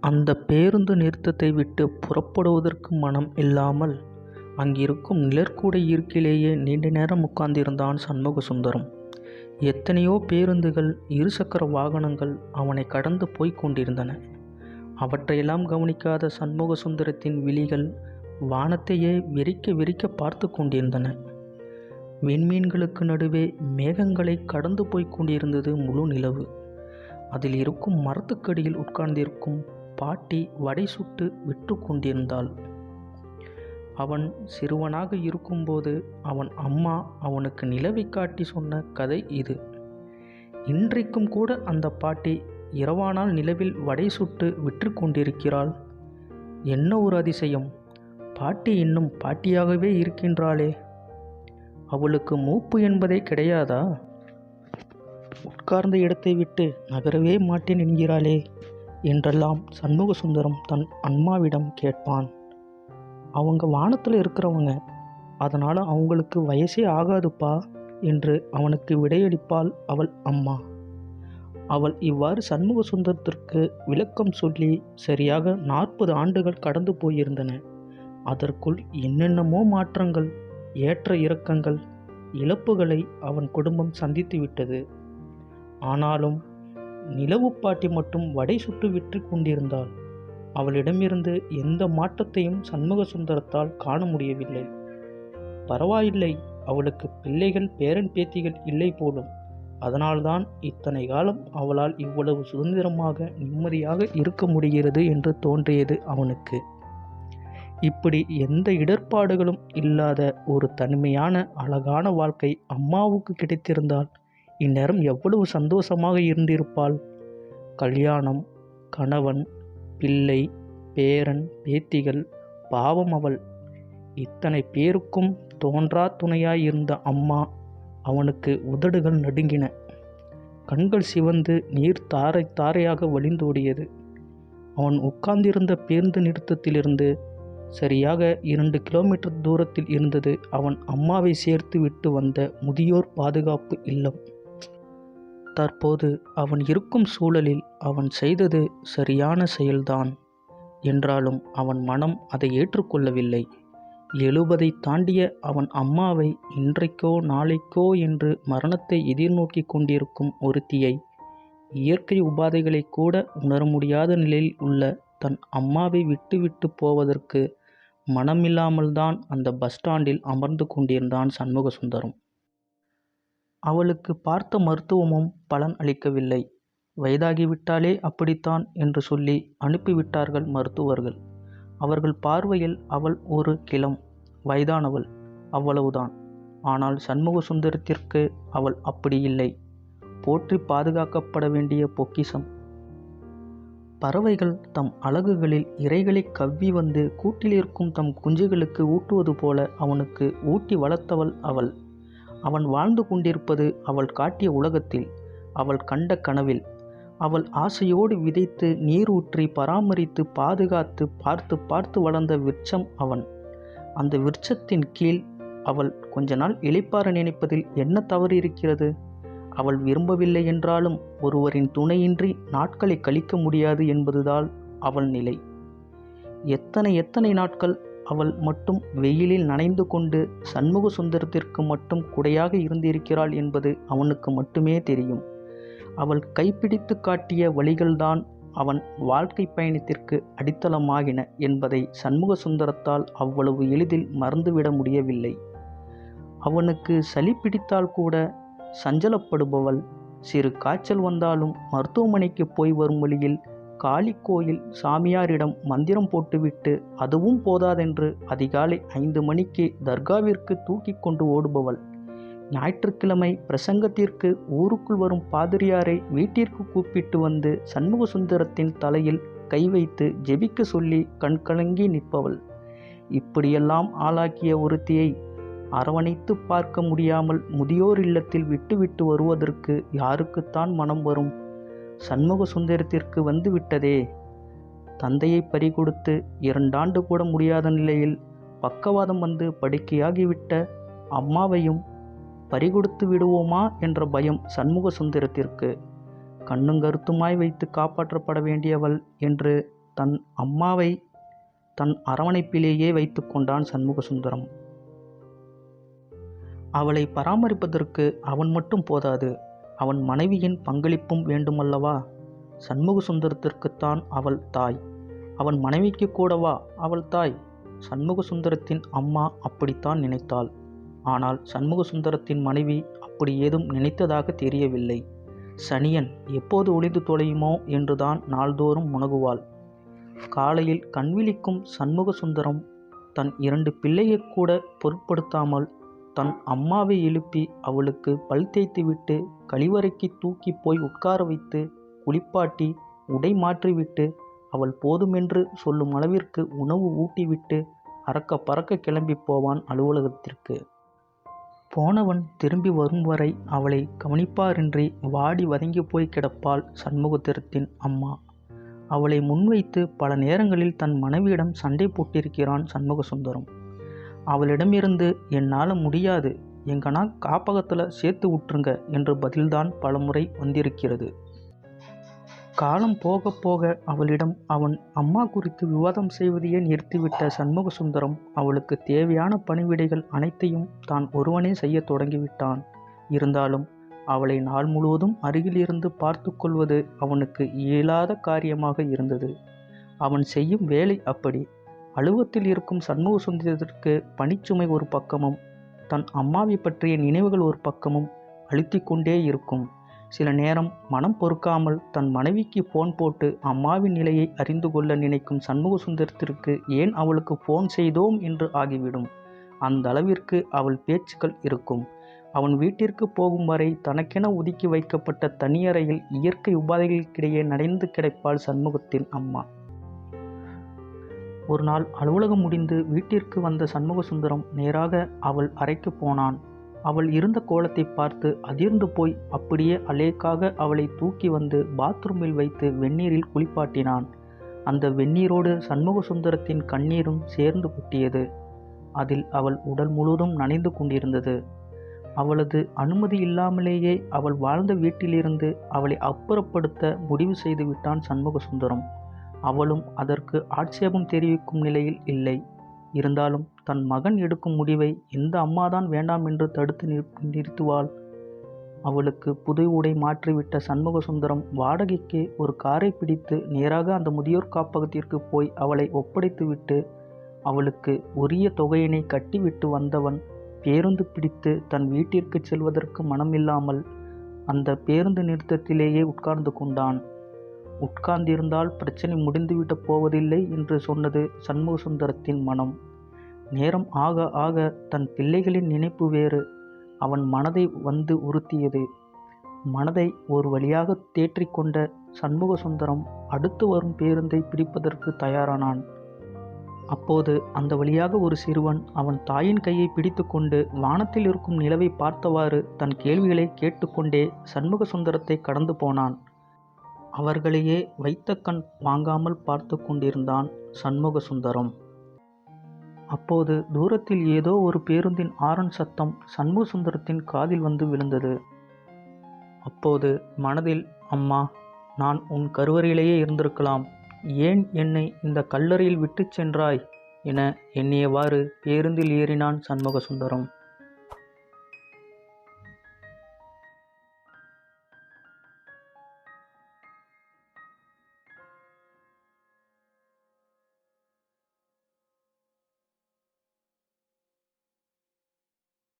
அந்த பேருந்து நிறுத்தத்தை விட்டு புறப்படுவதற்கு மனம் இல்லாமல் அங்கிருக்கும் நிழற்கூடை இருக்கிலேயே நீண்ட நேரம் உட்கார்ந்திருந்தான் சண்முகசுந்தரம். எத்தனையோ பேருந்துகள் இருசக்கர வாகனங்கள் அவனை கடந்து போய்க் கொண்டிருந்தன. அவற்றையெல்லாம் கவனிக்காத சண்முக சுந்தரத்தின் விழிகள் வானத்தையே விரிக்க விரிக்க பார்த்து கொண்டிருந்தன. விண்மீன்களுக்கு நடுவே மேகங்களை கடந்து போய்க் கொண்டிருந்தது முழு நிலவு. அதில் இருக்கும் மரத்துக்கடியில் உட்கார்ந்திருக்கும் பாட்டி வடை சுட்டு விற்று கொண்டிருந்தாள். அவன் சிறுவனாக இருக்கும்போது அவன் அம்மா அவனுக்கு நிலவை காட்டி சொன்ன கதை இது. இன்றைக்கும் கூட அந்த பாட்டி இரவானால் நிலவில் வடை சுட்டு விற்று கொண்டிருக்கிறாள். என்ன ஒரு அதிசயம். பாட்டி இன்னும் பாட்டியாகவே இருக்கின்றாளே. அவளுக்கு மூப்பு என்பதே கிடையாதா? உட்கார்ந்த இடத்தை விட்டு நகரவே மாட்டேன் என்கிறாளே. என்றெல்லாம் சண்முகசுந்தரம் தன் அம்மாவிடம் கேட்பான். அவங்க வானத்தில் இருக்கிறவங்க அதனால் அவங்களுக்கு வயசே ஆகாதுப்பா என்று அவனுக்கு விடையளிப்பாள் அவள் அம்மா. அவள் இவ்வாறு சண்முக சுந்தரத்திற்கு விளக்கம் சொல்லி சரியாக நாற்பது ஆண்டுகள் கடந்து போயிருந்தன. அதற்குள் என்னென்னமோ மாற்றங்கள் ஏற்ற இறக்கங்கள் இழப்புகளை அவன் குடும்பம் சந்தித்து விட்டது ஆனாலும் நிலவு பாட்டி மட்டும் வடை சுட்டு விற்று கொண்டிருந்தாள். அவளிடமிருந்து எந்த மாற்றத்தையும் சண்முக சுந்தரத்தால் காண முடியவில்லை. பரவாயில்லை அவளுக்கு பிள்ளைகள் பேரன் பேத்திகள் இல்லை போலும். அதனால்தான் இத்தனை காலம் அவளால் இவ்வளவு சுதந்திரமாக நிம்மதியாக இருக்க முடிகிறது என்று தோன்றியது அவனுக்கு. இப்படி எந்த இடர்பாடுகளும் இல்லாத ஒரு தனிமையான அழகான வாழ்க்கை அம்மாவுக்கு கிடைத்திருந்தால் இந்நேரம் எவ்வளவு சந்தோஷமாக இருந்திருப்பாள்? கல்யாணம் கணவன் பிள்ளை பேரன் பேத்திகள் பாவம் அவள். இத்தனை பேருக்கும் தோன்றா துணையாயிருந்த அம்மா அவனுக்கு உதடுகள் நடுங்கின. கண்கள் சிவந்து நீர் தாரை தாரையாக வழிந்தோடியது. அவன் உட்கார்ந்திருந்த பேருந்து நிறுத்தத்திலிருந்து சரியாக இரண்டு கிலோமீட்டர் தூரத்தில் இருந்தது அவன் அம்மாவை சேர்த்து விட்டு வந்த முதியோர் பாதுகாப்பு இல்லம். தற்போது அவன் இருக்கும் சூழலில் அவன் செய்தது சரியான செயல்தான். என்றாலும் அவன் மனம் அதை ஏற்றுக்கொள்ளவில்லை. எழுபதை தாண்டிய அவன் அம்மாவை இன்றைக்கோ நாளைக்கோ என்று மரணத்தை எதிர்நோக்கி கொண்டிருக்கும் ஒருத்தியை இயற்கை உபாதைகளை கூட உணர முடியாத நிலையில் உள்ள தன் அம்மாவை விட்டுவிட்டு போவதற்கு மனமில்லாமல்தான் அந்த பஸ் ஸ்டாண்டில் அமர்ந்து கொண்டிருந்தான் சண்முக சுந்தரம் அவளுக்கு பார்த்த மருத்துவமும் பலன் அளிக்கவில்லை. வயதாகிவிட்டாலே அப்படித்தான் என்று சொல்லி அனுப்பிவிட்டார்கள் மருத்துவர்கள். அவர்கள் பார்வையில் அவள் ஒரு கிளம் வயதானவள் அவ்வளவுதான். ஆனால் சண்முக சுந்தரத்திற்கு அவள் அப்படி இல்லை. போற்றி பாதுகாக்கப்பட வேண்டிய பொக்கிஷம். பறவைகள் தம் அலகுகளில் இரைகளைக் கவ்வி வந்து கூட்டிலிருக்கும் தம் குஞ்சுகளுக்கு ஊட்டுவது போல அவனுக்கு ஊட்டி வளர்த்தவள் அவள். அவன் வாழ்ந்து கொண்டிருப்பது அவள் காட்டிய உலகத்தில் அவள் கண்ட கனவில். அவள் ஆசையோடு விதைத்து நீரூற்றி பராமரித்து பாதுகாத்து பார்த்து பார்த்து வளர்ந்த விருட்சம் அவன். அந்த விருட்சத்தின் கீழ் அவள் கொஞ்ச நாள் இழைப்பார நினைப்பதில் என்ன தவறு இருக்கிறது? அவள் விரும்பவில்லை என்றாலும் ஒருவரின் துணையின்றி நாட்களை கழிக்க முடியாது என்பதுதான் அவள் நிலை. எத்தனை எத்தனை நாட்கள் அவள் மட்டும் வெயிலில் நனைந்து கொண்டு சண்முக சுந்தரத்திற்கு மட்டும் குடையாக இருந்திருக்கிறாள் என்பது அவனுக்கு மட்டுமே தெரியும். அவள் கைப்பிடித்து காட்டிய வழிகள்தான் அவன் வாழ்க்கை பயணத்திற்கு அடித்தளமாகின என்பதை சண்முக சுந்தரத்தால் அவ்வளவு எளிதில் மறந்துவிட முடியவில்லை. அவனுக்கு சளி பிடித்தால் கூட சஞ்சலப்படுபவள் சிறு காய்ச்சல் வந்தாலும் மருத்துவமனைக்கு போய் வரும் வழியில் காளி கோயில் சாமியாரிடம் மந்திரம் போட்டுவிட்டு அதுவும் போதாதென்று அதிகாலை ஐந்து மணிக்கு தர்காவிற்கு தூக்கி கொண்டு ஓடுபவள். ஞாயிற்றுக்கிழமை பிரசங்கத்திற்கு ஊருக்குள் வரும் பாதிரியாரை வீட்டிற்கு கூப்பிட்டு வந்து சண்முக சுந்தரத்தின் தலையில் கை வைத்து ஜெபிக்க சொல்லி கண்கலங்கி நிற்பவள். இப்படியெல்லாம் ஆளாக்கிய ஒருத்தியை அரவணைத்து பார்க்க முடியாமல் முதியோர் இல்லத்தில் விட்டுவிட்டு வருவதற்கு யாருக்குத்தான் மனம் வரும்? சண்முக சுந்தரத்திற்கு வந்து விட்டதே. தந்தையை பறிகொடுத்து இரண்டாண்டு கூட முடியாத நிலையில் பக்கவாதம் வந்து படுக்கையாகிவிட்ட அம்மாவையும் பறிகொடுத்து விடுவோமா என்ற பயம் சண்முக சுந்தரத்திற்கு. கண்ணுங்கருத்துமாய் வைத்து காப்பாற்றப்பட வேண்டியவள் என்று தன் அம்மாவை தன் அரவணைப்பிலேயே வைத்து கொண்டான் சண்முகசுந்தரம் அவளை பராமரிப்பதற்கு அவன் மட்டும் போதாது. அவன் மனைவியின் பங்களிப்பும் வேண்டுமல்லவா? சண்முகசுந்தரத்திற்குத்தான் அவள் தாய். அவன் மனைவிக்கு கூடவா அவள் தாய்? சண்முகசுந்தரத்தின் அம்மா அப்படித்தான் நினைத்தாள். ஆனால் சண்முகசுந்தரத்தின் மனைவி அப்படி ஏதும் நினைத்ததாக தெரியவில்லை. சனியன் எப்போது ஒளிந்து தொலையுமோ? என்றுதான் நாள்தோறும் முனகுவாள். காலையில் கண்விழிக்கும் சண்முகசுந்தரம் தன் இரண்டு பிள்ளையை கூட பொருட்படுத்தாமல் தன் அம்மாவை எழுப்பி அவளுக்கு பல் தேய்த்துவிட்டு கழிவறைக்கு தூக்கி போய் உட்கார வைத்து குளிப்பாட்டி உடை மாற்றிவிட்டு அவள் போதுமென்று சொல்லும் அளவிற்கு உணவு ஊட்டிவிட்டு அறக்க பறக்க கிளம்பி போவான் அலுவலகத்திற்கு. போனவன் திரும்பி வரும் வரை அவளை கவனிப்பாரின்றி வாடி வதங்கி போய் கிடப்பாள் சண்முகத்திரத்தின் அம்மா. அவளை முன்வைத்து பல நேரங்களில் தன் மனைவியிடம் சண்டை போட்டிருக்கிறான் சண்முகசுந்தரம். அவளிடமிருந்து என்னால் முடியாது. எங்கனா காப்பகத்தில் சேர்த்து விட்டுருங்க என்ற பதில்தான் பலமுறை வந்திருக்கிறது. காலம் போக போக அவளிடம் அவன் அம்மா குறித்து விவாதம் செய்வதையே நிறுத்திவிட்ட சண்முகசுந்தரம் அவளுக்கு தேவையான பணிவிடைகள் அனைத்தையும் தான் ஒருவனே செய்ய தொடங்கிவிட்டான். இருந்தாலும் அவளை நாள் முழுவதும் அருகிலிருந்து பார்த்து கொள்வது அவனுக்கு இயலாத காரியமாக இருந்தது. அவன் செய்யும் வேலை அப்படி. அலுவத்தில் இருக்கும் சண்முக சுந்தரத்திற்கு பணிச்சுமை ஒரு பக்கமும் தன் அம்மாவை பற்றிய நினைவுகள் ஒரு பக்கமும் அழுத்தி கொண்டே இருக்கும். சில நேரம் மனம் பொறுக்காமல் தன் மனைவிக்கு ஃபோன் போட்டு அம்மாவின் நிலையை அறிந்து கொள்ள நினைக்கும் சண்முக சுந்தரத்திற்கு ஏன் அவளுக்கு ஃபோன் செய்தோம் என்று ஆகிவிடும். அந்த அளவிற்கு அவள் பேச்சுக்கள் இருக்கும். அவன் வீட்டிற்கு போகும் வரை தனக்கென ஒதுக்கி வைக்கப்பட்ட தனியறையில் இயற்கை உபாதைகளுக்கிடையே நடைந்து கிடைப்பாள் சண்முகத்தின் அம்மா. ஒரு நாள் அலுவலகம் முடிந்து வீட்டிற்கு வந்த சண்முகசுந்தரம் நேராக அவள் அறைக்கு போனான். அவள் இருந்த கோலத்தை பார்த்து அதிர்ந்து போய் அப்படியே அலேக்காக அவளை தூக்கி வந்து பாத்ரூமில் வைத்து வெந்நீரில் குளிப்பாட்டினான். அந்த வெந்நீரோடு சண்முகசுந்தரத்தின் கண்ணீரும் சேர்ந்து கொட்டியது. அதில் அவள் உடல் முழுவதும் நனைந்து கொண்டிருந்தது. அவளது அனுமதி இல்லாமலேயே அவள் வாழ்ந்த வீட்டிலிருந்து அவளை அப்புறப்படுத்த முடிவு செய்து விட்டான் சண்முகசுந்தரம் அவளும் அதற்கு ஆட்சேபம் தெரிவிக்கும் நிலையில் இல்லை. இருந்தாலும் தன் மகன் எடுக்கும் முடிவை எந்த அம்மாதான் வேண்டாம் என்று தடுத்து நிறு- நிறுத்துவாள். அவளுக்கு புது உடை மாற்றிவிட்ட சண்முகசுந்தரம் வாடகைக்கு ஒரு காரை பிடித்து நேராக அந்த முதியோர் காப்பகத்திற்கு போய் அவளை ஒப்படைத்துவிட்டு அவளுக்கு உரிய தொகையினை கட்டிவிட்டு வந்தவன் பேருந்து பிடித்து தன் வீட்டிற்கு செல்வதற்கு மனமில்லாமல் அந்த பேருந்து நிறுத்தத்திலேயே உட்கார்ந்து கொண்டான். உட்கார்ந்திருந்தால் பிரச்சனை முடிந்துவிடப் போவதில்லை என்று சொன்னது சண்முகசுந்தரத்தின் மனம். நேரம் ஆக ஆக தன் பிள்ளைகளின் நினைப்பு வேறு. அவன் மனதை வந்து உறுத்தியது. மனதை ஒரு வழியாக தேற்றிக்கொண்ட சண்முகசுந்தரம் அடுத்து வரும் பேருந்தை பிடிப்பதற்கு தயாரானான். அப்போது அந்த வழியாக ஒரு சிறுவன் அவன் தாயின் கையை பிடித்துக்கொண்டு வானத்தில் இருக்கும் நிலவை பார்த்தவாறு தன் கேள்விகளை கேட்டுக்கொண்டே சண்முகசுந்தரத்தை கடந்து போனான். அவர்களையே வைத்த கண் வாங்காமல் பார்த்து கொண்டிருந்தான் சண்முகசுந்தரம் அப்போது தூரத்தில் ஏதோ ஒரு பேருந்தின் ஆரன் சத்தம் சண்முகசுந்தரத்தின் காதில் வந்து விழுந்தது. அப்போது மனதில் அம்மா நான் உன் கருவறையிலேயே இருந்திருக்கலாம். ஏன் என்னை இந்த கல்லறையில் விட்டுச் சென்றாய்? என எண்ணியவாறு பேருந்தில் ஏறினான் சண்முகசுந்தரம்